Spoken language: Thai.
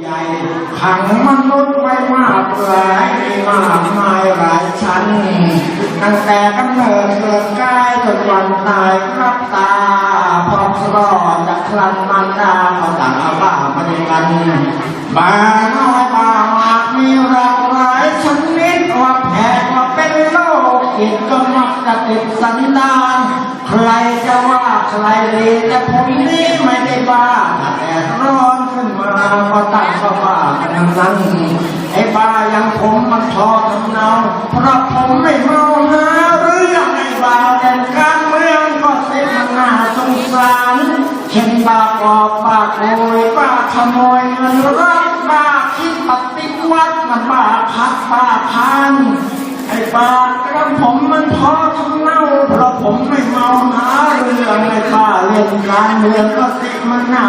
ใหญ่ขังมนุษย์ไว้มากหลายมากมายหลายชั้น ตั้งแต่กำเนิดเกิดกายจนวันตายครับตาพร้อมสลอดจากคลันมันดาเขาต่างอาบ้ามาด้กันบาน้อยบามากมีหลากหลายชนิดว่าแผกว่าเป็นโรคจิตก็มักจะติดสันดาน ใครจะว่าใครดีแต่ผมนี่ไม่ได้บ้าถ้าแดดร้อนขึ้นมา ก็ตั้งก็บ้ากันทั้งนั้นไอ้บ้าอยังผมมันทอทำเนาเพราะผมไม่เมาหาเรื่องไอ้บ้าแต่การเมืองก็เสียมันนาสงสารเช่นบ้ากอบบ้าโกยบ้าขโมยเงินรักบ้าคิดปฏิวัติมันบ้าพักบ้าทานไอ้ปากกระผมมันพอทำเน่าเพราะผมไม่เมาหาเรื่องไอ้ป้าเล่นการเมืองก็เสิมันนา